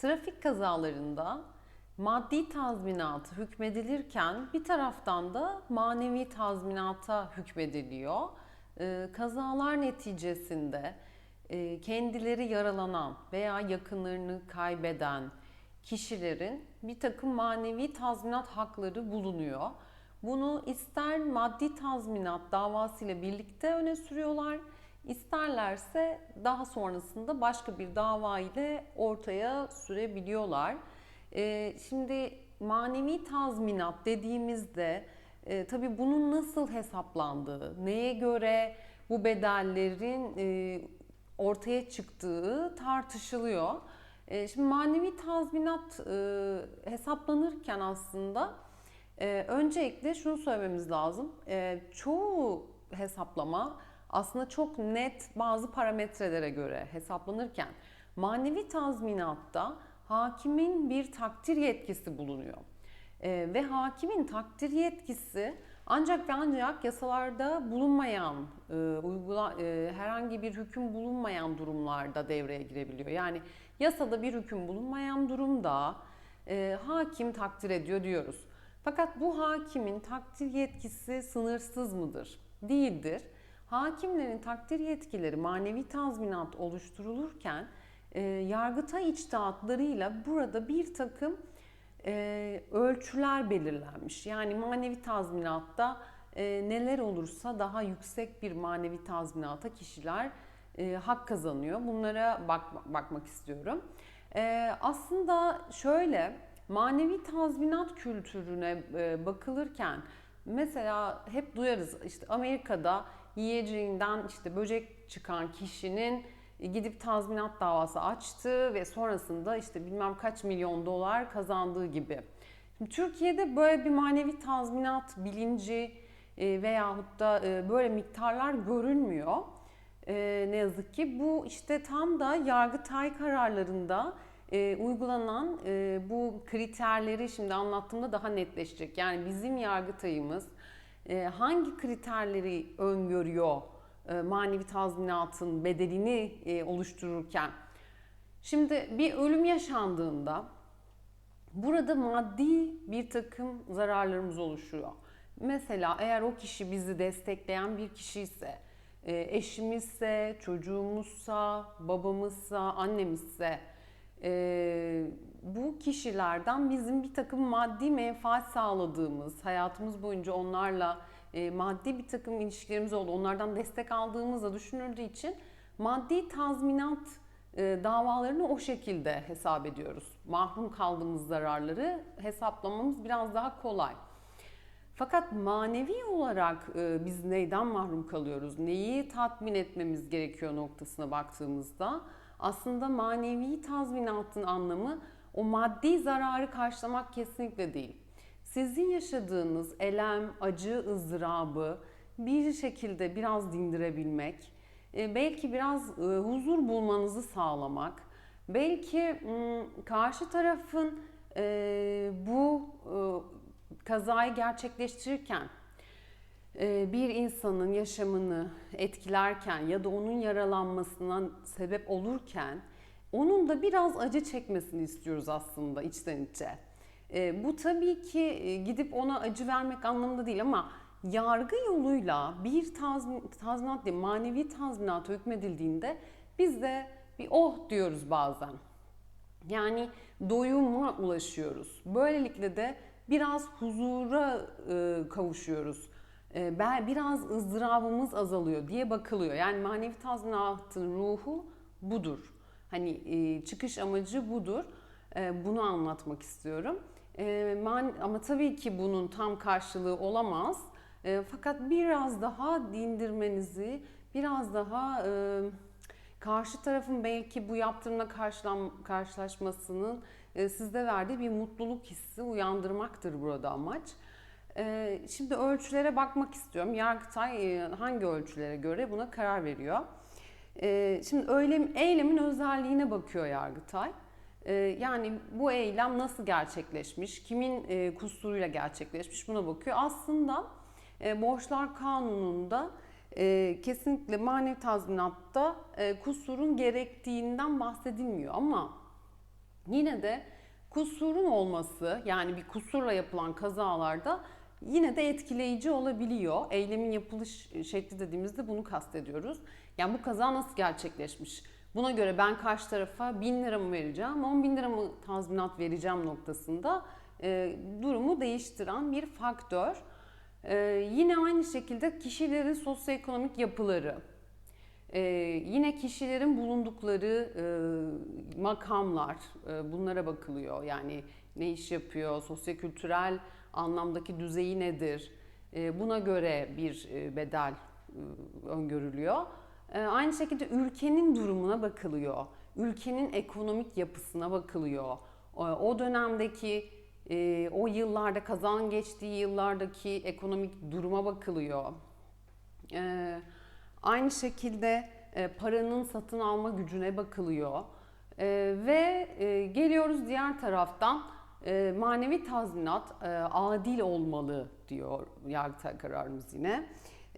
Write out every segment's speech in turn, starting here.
Trafik kazalarında maddi tazminat hükmedilirken bir taraftan da manevi tazminata hükmediliyor. Ee, kazalar neticesinde e, kendileri yaralanan veya yakınlarını kaybeden kişilerin bir takım manevi tazminat hakları bulunuyor. Bunu ister maddi tazminat davasıyla birlikte öne sürüyorlar, isterlerse daha sonrasında başka bir dava ile ortaya sürebiliyorlar. Ee, şimdi manevi tazminat dediğimizde e, tabii bunun nasıl hesaplandığı, neye göre bu bedellerin e, ortaya çıktığı tartışılıyor. E, şimdi manevi tazminat e, hesaplanırken aslında öncelikle şunu söylememiz lazım. E, çoğu hesaplama aslında çok net bazı parametrelere göre hesaplanırken manevi tazminatta hakimin bir takdir yetkisi bulunuyor. E, ve hakimin takdir yetkisi ancak ve ancak yasalarda bulunmayan, e, uygula, e, herhangi bir hüküm bulunmayan durumlarda devreye girebiliyor. Yani yasada bir hüküm bulunmayan durumda e, hakim takdir ediyor diyoruz. Fakat bu hakimin takdir yetkisi sınırsız mıdır? Değildir. Hakimlerin takdir yetkileri manevi tazminat oluşturulurken e, yargıtay içtihatlarıyla burada bir takım e, ölçüler belirlenmiş. Yani manevi tazminatta e, neler olursa daha yüksek bir manevi tazminata kişiler e, hak kazanıyor. Bunlara bak, bakmak istiyorum. E, aslında şöyle manevi tazminat kültürüne e, bakılırken mesela hep duyarız işte Amerika'da yiyeceğinden işte böcek çıkan kişinin gidip tazminat davası açtı ve sonrasında işte bilmem kaç milyon dolar kazandığı gibi. Şimdi Türkiye'de böyle bir manevi tazminat bilinci e, veyahut da e, böyle miktarlar görünmüyor. E, ne yazık ki bu işte tam da Yargıtay kararlarında uygulanan bu kriterleri şimdi anlattığımda daha netleşecek. Yani bizim Yargıtay'ımız hangi kriterleri öngörüyor e, manevi tazminatın bedelini e, oluştururken şimdi bir ölüm yaşandığında burada maddi bir takım zararlarımız oluşuyor. Mesela eğer o kişi bizi destekleyen bir kişi ise, e, eşimizse, çocuğumuzsa, babamızsa, annemizse bu kişilerden bizim bir takım maddi menfaat sağladığımız, hayatımız boyunca onlarla e, maddi bir takım ilişkilerimiz oldu. Onlardan destek aldığımızda düşünüldüğü için maddi tazminat e, davalarını o şekilde hesap ediyoruz. Mahrum kaldığımız zararları hesaplamamız biraz daha kolay. Fakat manevi olarak e, biz neyden mahrum kalıyoruz? Neyi tatmin etmemiz gerekiyor noktasına baktığımızda aslında manevi tazminatın anlamı o maddi zararı karşılamak kesinlikle değil. Sizin yaşadığınız elem, acı, ızdırabı bir şekilde biraz dindirebilmek, e, belki biraz e, huzur bulmanızı sağlamak, belki karşı tarafın e, bu kazayı gerçekleştirirken bir insanın yaşamını etkilerken ya da onun yaralanmasına sebep olurken onun da biraz acı çekmesini istiyoruz aslında içten içe. E, bu tabii ki e, gidip ona acı vermek anlamında değil ama yargı yoluyla bir tazmin, tazminat değil, manevi tazminat hükmedildiğinde biz de bir oh diyoruz bazen. Yani doyuma ulaşıyoruz. Böylelikle de biraz huzura e, kavuşuyoruz. E, biraz ızdırabımız azalıyor diye bakılıyor. Yani manevi tazminatın ruhu budur. Hani e, çıkış amacı budur. E, bunu anlatmak istiyorum. E, man, ama tabii ki bunun tam karşılığı olamaz. Fakat biraz daha dindirmenizi, biraz daha e, karşı tarafın belki bu yaptırımla karşılaşmasının e, sizde verdiği bir mutluluk hissi uyandırmaktır burada amaç. E, şimdi ölçülere bakmak istiyorum. Yargıtay e, hangi ölçülere göre buna karar veriyor? E, şimdi eylem, eylemin özelliğine bakıyor Yargıtay. Ee, yani bu eylem nasıl gerçekleşmiş, kimin e, kusuruyla gerçekleşmiş buna bakıyor. Aslında e, Borçlar Kanunu'nda kesinlikle manevi tazminatta kusurun gerektiğinden bahsedilmiyor ama Yine de kusurun olması yani bir kusurla yapılan kazalarda yine de etkileyici olabiliyor. Eylemin yapılış şekli dediğimizde bunu kastediyoruz. Yani bu kaza nasıl gerçekleşmiş? Buna göre ben karşı tarafa 1000 lira mı vereceğim, 10 bin lira mı tazminat vereceğim noktasında e, durumu değiştiren bir faktör. E, yine aynı şekilde kişilerin sosyoekonomik yapıları, ee, yine kişilerin bulundukları e, makamlar, e, bunlara bakılıyor. Yani ne iş yapıyor, sosyokültürel anlamdaki düzeyi nedir? E, buna göre bir e, bedel e, öngörülüyor. E, aynı şekilde ülkenin durumuna bakılıyor. Ülkenin ekonomik yapısına bakılıyor. O, dönemdeki e, o yıllarda kazan geçtiği yıllardaki ekonomik duruma bakılıyor. E, Aynı şekilde e, paranın satın alma gücüne bakılıyor. Ve geliyoruz diğer taraftan e, manevi tazminat e, adil olmalı diyor Yargıtay kararımız yine.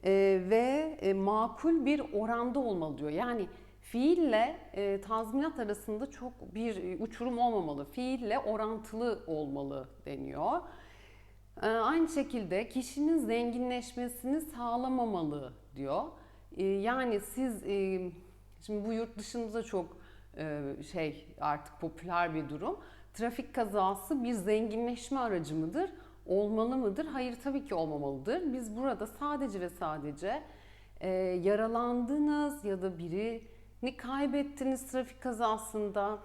E, ve e, makul bir oranda olmalı diyor. Yani fiille e, tazminat arasında çok bir uçurum olmamalı. Fiille orantılı olmalı deniyor. E, aynı şekilde kişinin zenginleşmesini sağlamamalı diyor. Ee, yani siz e, şimdi bu yurt dışında çok e, şey artık popüler bir durum. Trafik kazası bir zenginleşme aracı mıdır? Olmalı mıdır? Hayır tabii ki olmamalıdır. Biz burada sadece ve sadece e, yaralandınız ya da birini kaybettiniz trafik kazasında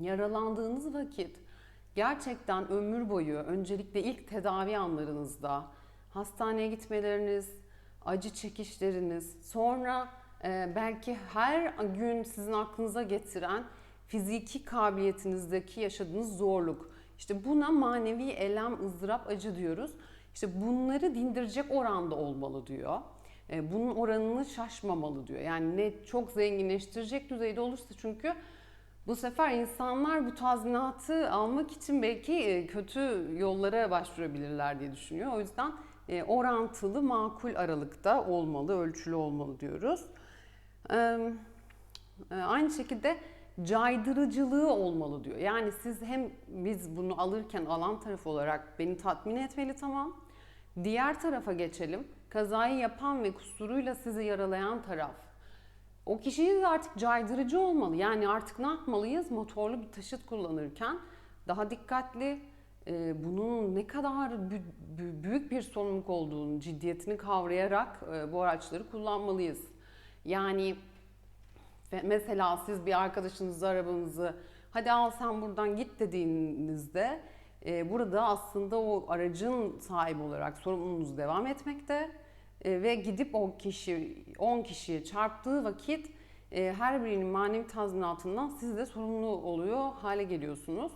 yaralandığınız vakit gerçekten ömür boyu öncelikle ilk tedavi anlarınızda hastaneye gitmeleriniz, acı çekişleriniz, sonra e, belki her gün sizin aklınıza getiren fiziki kabiliyetinizdeki yaşadığınız zorluk. İşte buna manevi elem, ızdırap, acı diyoruz. İşte bunları dindirecek oranda olmalı diyor. E, bunun oranını şaşmamalı diyor. Yani ne çok zenginleştirecek düzeyde olursa çünkü bu sefer insanlar bu tazminatı almak için belki e, kötü yollara başvurabilirler diye düşünüyor. O yüzden e, orantılı, makul aralıkta olmalı, ölçülü olmalı diyoruz. Aynı şekilde caydırıcılığı olmalı diyor. Yani siz hem biz bunu alırken alan taraf olarak beni tatmin etmeli tamam. Diğer tarafa geçelim. Kazayı yapan ve kusuruyla sizi yaralayan taraf. O kişiyi artık caydırıcı olmalı. Yani artık ne yapmalıyız? Motorlu bir taşıt kullanırken daha dikkatli, e, bunun ne kadar büyük bir sorumluluk olduğunu, ciddiyetini kavrayarak e, bu araçları kullanmalıyız. Yani mesela siz bir arkadaşınızı arabanızı hadi al sen buradan git dediğinizde e, burada aslında o aracın sahibi olarak sorumluluğunuz devam etmekte ve gidip o kişi 10 kişiye çarptığı vakit her birinin manevi tazminatından siz de sorumlu oluyor hale geliyorsunuz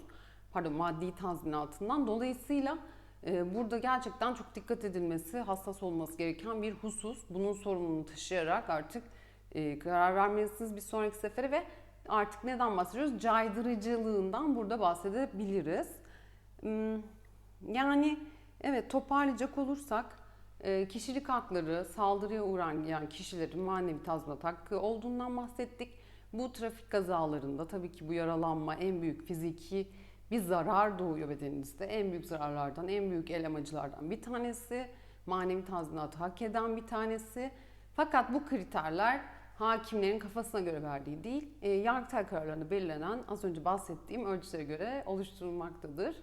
pardon maddi tazminatından. Dolayısıyla e, burada gerçekten çok dikkat edilmesi, hassas olması gereken bir husus. Bunun sorumluluğunu taşıyarak artık e, karar vermelisiniz bir sonraki sefere ve artık neden bahsediyoruz? Caydırıcılığından burada bahsedebiliriz. Hmm, yani evet toparlayacak olursak e, kişilik hakları, saldırıya uğrayan kişilerin manevi tazminat hakkı olduğundan bahsettik. Bu trafik kazalarında tabii ki bu yaralanma en büyük fiziki bir zarar doğuyor bedeninizde. En büyük zararlardan, en büyük elemacılardan bir tanesi. Manevi tazminatı hak eden bir tanesi. Fakat bu kriterler hakimlerin kafasına göre verdiği değil, e, yargıtay kararlarında belirlenen az önce bahsettiğim ölçülere göre oluşturulmaktadır.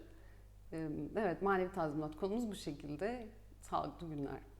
E, evet, manevi tazminat konumuz bu şekilde. Sağlıklı günler.